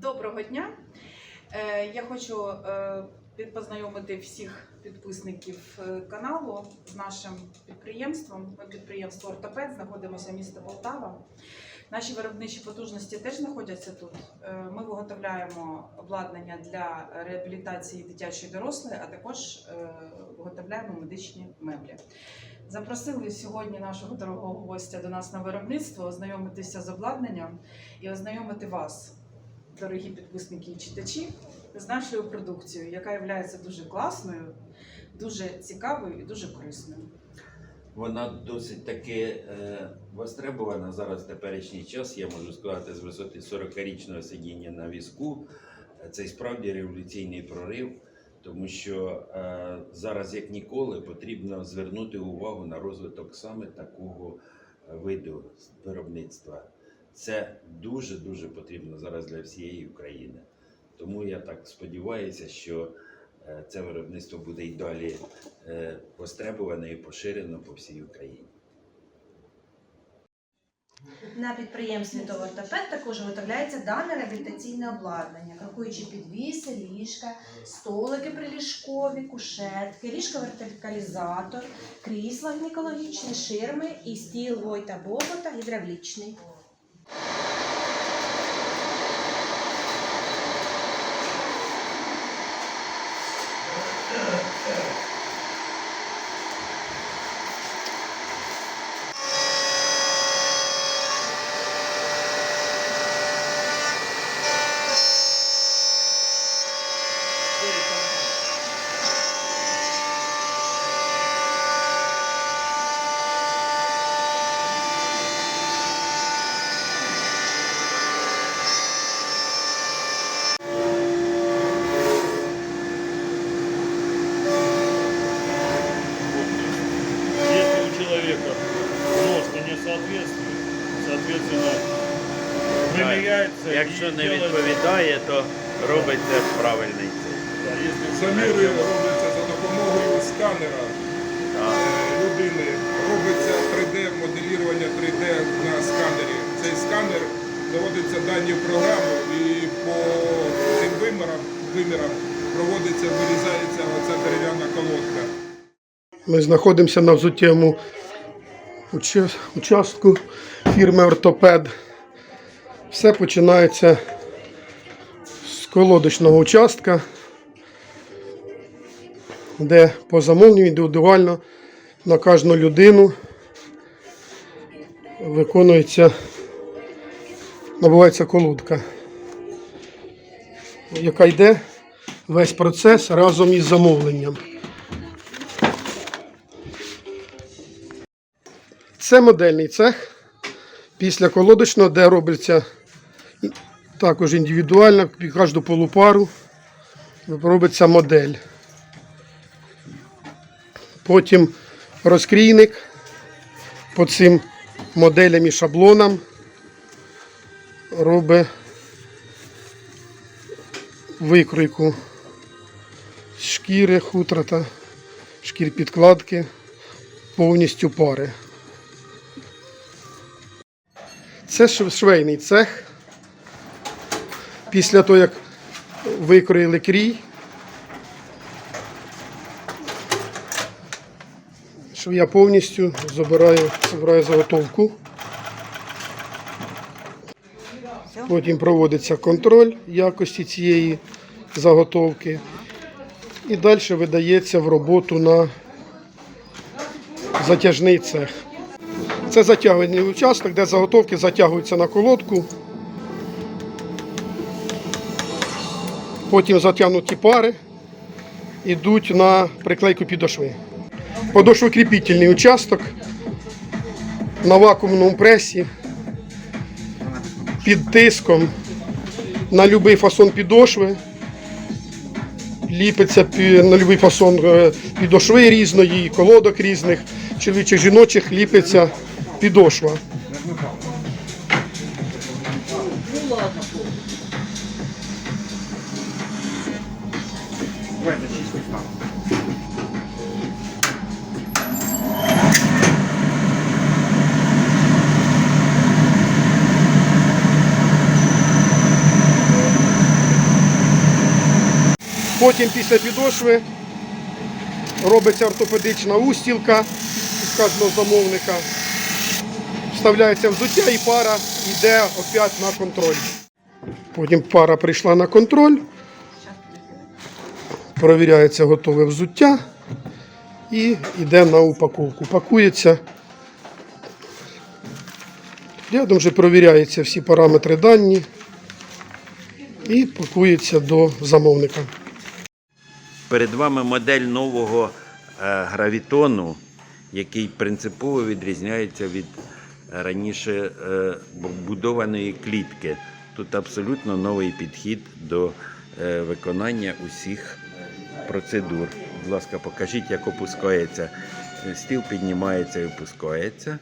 Доброго дня! Е, Я хочу е, познайомити всіх підписників е, каналу з нашим підприємством. Ми підприємство Ортопед, знаходимося місто Полтава. Наші виробничі потужності теж знаходяться тут. Ми виготовляємо обладнання для реабілітації дитячої дорослої, а також виготовляємо медичні меблі. Запросили сьогодні нашого дорогого гостя до нас на виробництво, ознайомитися з обладнанням і ознайомити вас, дорогі підписники і читачі, з нашою продукцією, яка є дуже класною, дуже цікавою і дуже корисною. Вона досить таки е, востребована зараз в теперішній час. Я можу сказати, з висоти 40-річного сидіння на візку. Це справді революційний прорив, тому що е, зараз, як ніколи, потрібно звернути увагу на розвиток саме такого е, виду виробництва. Це дуже дуже потрібно зараз для всієї України. Тому я так сподіваюся, що е, це виробництво буде і далі е, востребоване і поширено по всій Україні. На підприємстві «Товартопед» також виготовляється дане реабілітаційне обладнання, рахуючи підвіси, ліжка, столики приліжкові, кушетки, ліжко-вертикалізатор, крісла гінекологічні, ширми і стіл Войта Бобота гідравлічний. Якщо не відповідає, то робиться правильний Заміри робляться за допомогою сканера Так. е, людини. Робиться 3D, моделірування 3D на сканері. Цей сканер доводиться дані в програму і по цим вимірам, вимірам проводиться, вирізається оця дерев'яна колодка. Ми знаходимося на взуттєвому участку фірми Ортопед. Все починається з колодочного участка, де по замовленню індивідуально на кожну людину виконується, набувається колодка, яка йде весь процес разом із замовленням. Це модельний цех після колодочного, де робиться також індивідуально під кожну полупару робиться модель. Потім розкрійник по цим моделям і шаблонам робить викройку шкіри, хутра та шкір підкладки повністю пари. Це швейний цех. Після того, як викроїли крій, швія повністю забираю, забираю заготовку. Потім проводиться контроль якості цієї заготовки. І далі видається в роботу на затяжний цех. Це затягувальний участок, де заготовки затягуються на колодку. Потім затягнуті пари йдуть на приклейку підошви. Подошвокріпітельний участок на вакуумному пресі під тиском на будь-який фасон підошви. Ліпиться на будь-який фасон е, підошви різної, колодок різних, чоловічих жіночих ліпиться підошва. Потім після підошви робиться ортопедична устілка із кожного замовника. Вставляється взуття і пара йде опять на контроль. Потім пара прийшла на контроль. Провіряється готове взуття і йде на упаковку. Пакується. Рядом же провіряються всі параметри дані і пакується до замовника. Перед вами модель нового е, гравітону, який принципово відрізняється від раніше е, будованої клітки. Тут абсолютно новий підхід до е, виконання усіх процедур. Будь ласка, покажіть, як опускається. Стіл піднімається і опускається.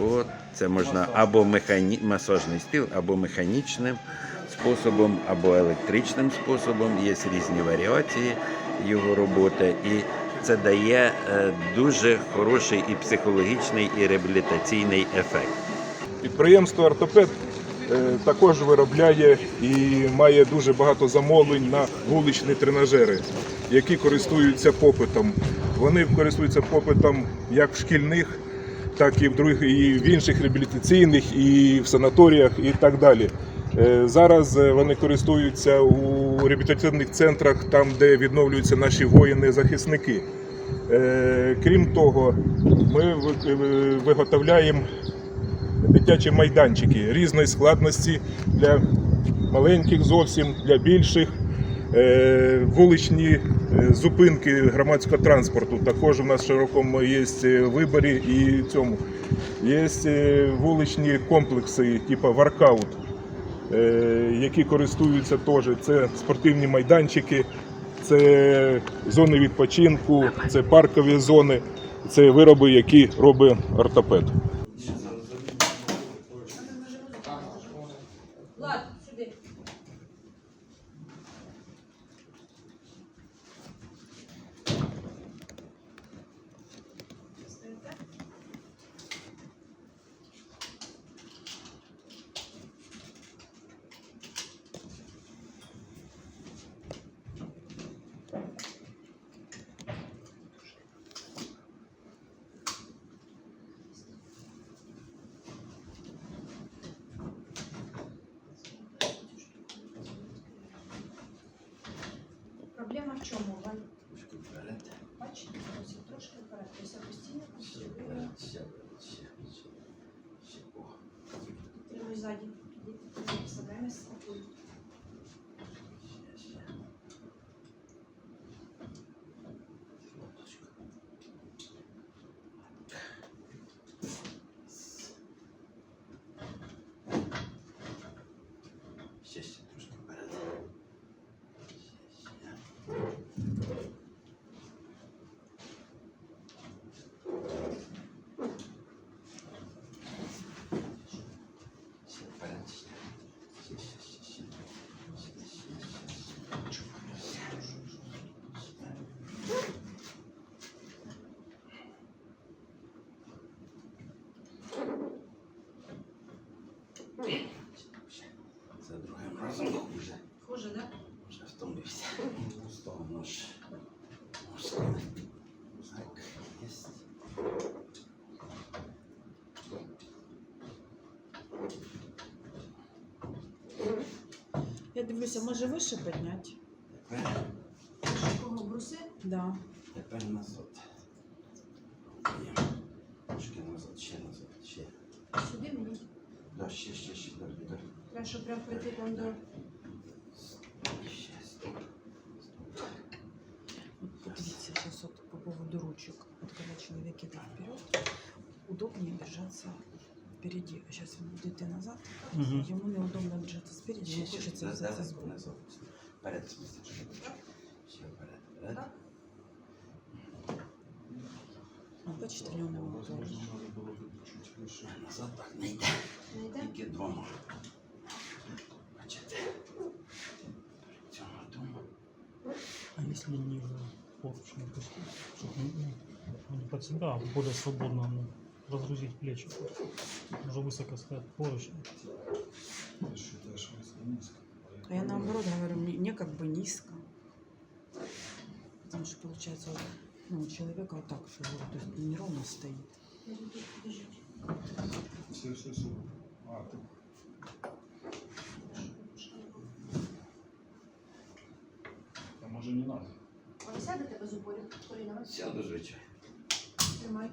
От, це можна або механі... масажний стіл, або механічним способом, або електричним способом. Є різні варіації його роботи. І це дає е, дуже хороший і психологічний, і реабілітаційний ефект. Підприємство Ортопед е, також виробляє і має дуже багато замовлень на вуличні тренажери, які користуються попитом. Вони користуються попитом як в шкільних, так і в других, і в інших реабілітаційних, і в санаторіях, і так далі. Е, Зараз е, вони користуються у реабілітаційних центрах, там, де відновлюються наші воїни-захисники. Е, Крім того, ми ви- ви- виготовляємо дитячі майданчики різної складності для маленьких зовсім, для більших. Вуличні зупинки громадського транспорту. Також у нас широкому є е, виборі і цьому. Є е, вуличні комплекси, типу воркаут, е, які користуються теж. Це спортивні майданчики, це зони відпочинку, це паркові зони, це вироби, які робить ортопед. Проблема в Трошки вперед. Бачите, трошки вперед. Все постійно контролює. Тримай ззаді. Себе не спокій. За другим разом хуже. Хуже, да? Вже втомився. Став нож. Так, єсть. Я дивлюся, може вище підняти? Тепер, Кого бруси? Да. тепер назад. Да, ще, ще, ще, далі, далі. Треба, щоб прям прийти там до... Ще, стоп. Стоп. Вот подивіться, сейчас вот по поводу ручек. Вот когда человек идет вперед, удобнее держаться впереди. А сейчас вы будете назад, Мгм. ему неудобно держаться спереди, Ще, ему ще, хочется да, взяться да, сбоку. назад. Вперед, в смысле, ще. Ще вперед, вперед. А почтальоном тоже. Чуть выше назад так найде. Найде? Тільки двома. Бачите? Цього дома. А если не порчу не пустить, чтобы не, под себя, а более свободно ну, разгрузить плечи. Уже высоко стоят поручни. Ты считаешь, низко? А я наоборот говорю, мне как бы низко. Потому что получается ну, у человека вот так фигура, то есть неровно стоит. Все, все, все. А, ти А може не надо? Ви сядете без упорів, Поліна? Сяду, звичайно. Тримай.